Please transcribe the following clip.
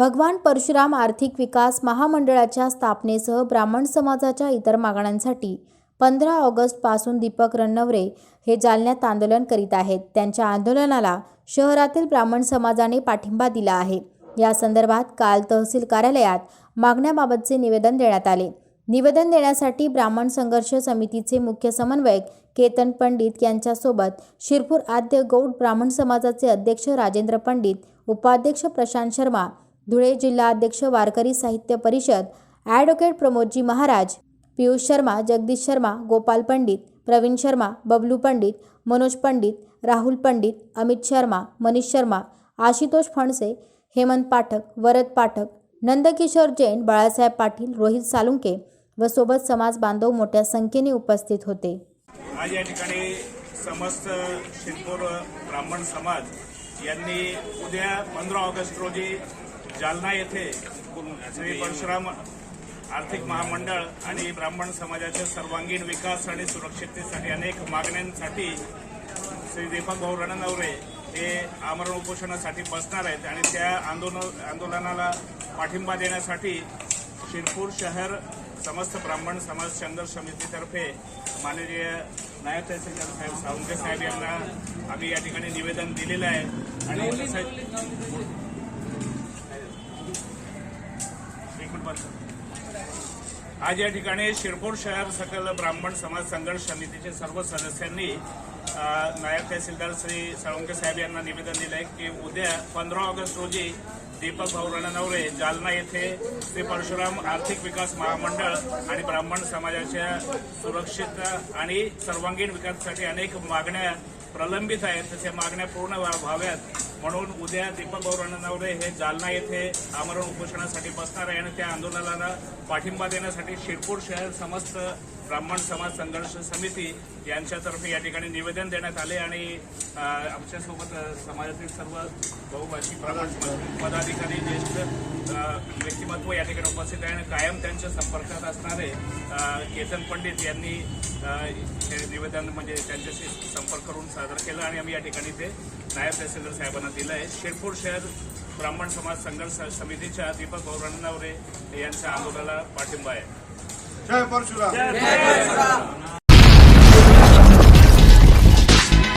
भगवान परशुराम आर्थिक विकास महामंडळाच्या स्थापनेसह ब्राह्मण समाजाच्या इतर मागण्यांसाठी पंधरा ऑगस्टपासून दीपक रणनवरे हे जालन्यात आंदोलन करीत आहेत. त्यांच्या आंदोलनाला शहरातील ब्राह्मण समाजाने पाठिंबा दिला आहे. या संदर्भात काल तहसील कार्यालयात मागण्याबाबतचे निवेदन देण्यात आले. निवेदन देण्यासाठी ब्राह्मण संघर्ष समितीचे मुख्य समन्वयक केतन पंडित यांच्यासोबत शिरपूर आद्य गौड ब्राह्मण समाजाचे अध्यक्ष राजेंद्र पंडित उपाध्यक्ष प्रशांत शर्मा धुळे जिल्हाध्यक्ष वारकरी साहित्य परिषद ॲडव्होकेट प्रमोदजी महाराज पियुष शर्मा जगदीश शर्मा गोपाल पंडित प्रवीण शर्मा बबलू पंडित मनोज पंडित राहुल पंडित अमित शर्मा मनीष शर्मा आशुतोष फणसे हेमंत पाठक वरद पाठक नंदकिशोर जैन बाळासाहेब पाटील रोहित सालुंके व सोबत समाज बांधव मोठ्या संख्येने उपस्थित होते. आज या ठिकाणी समस्त शिरपूर ब्राह्मण समाज यांनी उद्या पंधरा ऑगस्ट रोजी जालना येथे श्री परशुराम आर्थिक महामंडळ आणि ब्राह्मण समाजाच्या सर्वांगीण विकास आणि सुरक्षिततेसाठी अनेक मागण्यांसाठी श्री दीपक भाऊ रणनवरे हे आमरण उपोषणासाठी बसणार आहेत आणि त्या आंदोलन आंदोलनाला पाठिंबा देण्यासाठी शिरपूर शहर समस्त ब्राह्मण समाज संघर्ष समितीतर्फे माननीय नायब तहसीलदार साहेब सावंगे साहेब यांना आम्ही या ठिकाणी निवेदन दिलेलं आहे. आणि तसंच आज या ठिकाणी शिरपूर शहर सकल ब्राह्मण समाज संघर्ष समितीचे सर्व सदस्यांनी नायब तहसीलदार श्री साळुंके साहेब यांना निवेदन दिलं आहे की उद्या पंधरा ऑगस्ट रोजी दीपक भाऊ रणनवरे जालना येथे श्री परशुराम आर्थिक विकास महामंडळ आणि ब्राह्मण समाजाच्या सुरक्षित आणि सर्वांगीण विकासासाठी अनेक मागण्या प्रलंबित आहेत. तशा त्या मागण्या पूर्ण व्हाव्यात. म्हणून उद्या दीपक भाऊ हे जालना येथे आमरण उपोषणासाठी बसणार आहे आणि त्या आंदोलनाला पाठिंबा देण्यासाठी शिरपूर शहर समस्त ब्राह्मण समाज संघर्ष समिती यांच्यातर्फे या ठिकाणी निवेदन देण्यात आले आणि आमच्यासोबत समाजातील सर्व बहुभाषिक ब्राह्मण पदाधिकारी ज्येष्ठ व्यक्तिमत्व या ठिकाणी उपस्थित आहे आणि कायम त्यांच्या संपर्कात असणारे केतन पंडित यांनी हे निवेदन म्हणजे त्यांच्याशी संपर्क करून सादर केलं आणि आम्ही या ठिकाणी ते नायब तहसीलदार साहेबांना दिलं आहे. शिरपूर शहर ब्राह्मण समाज संघर्ष समितीच्या दीपक भाऊ रणनवरे यांच्या आंदोलनाला पाठिंबा आहे. जय परशुराम.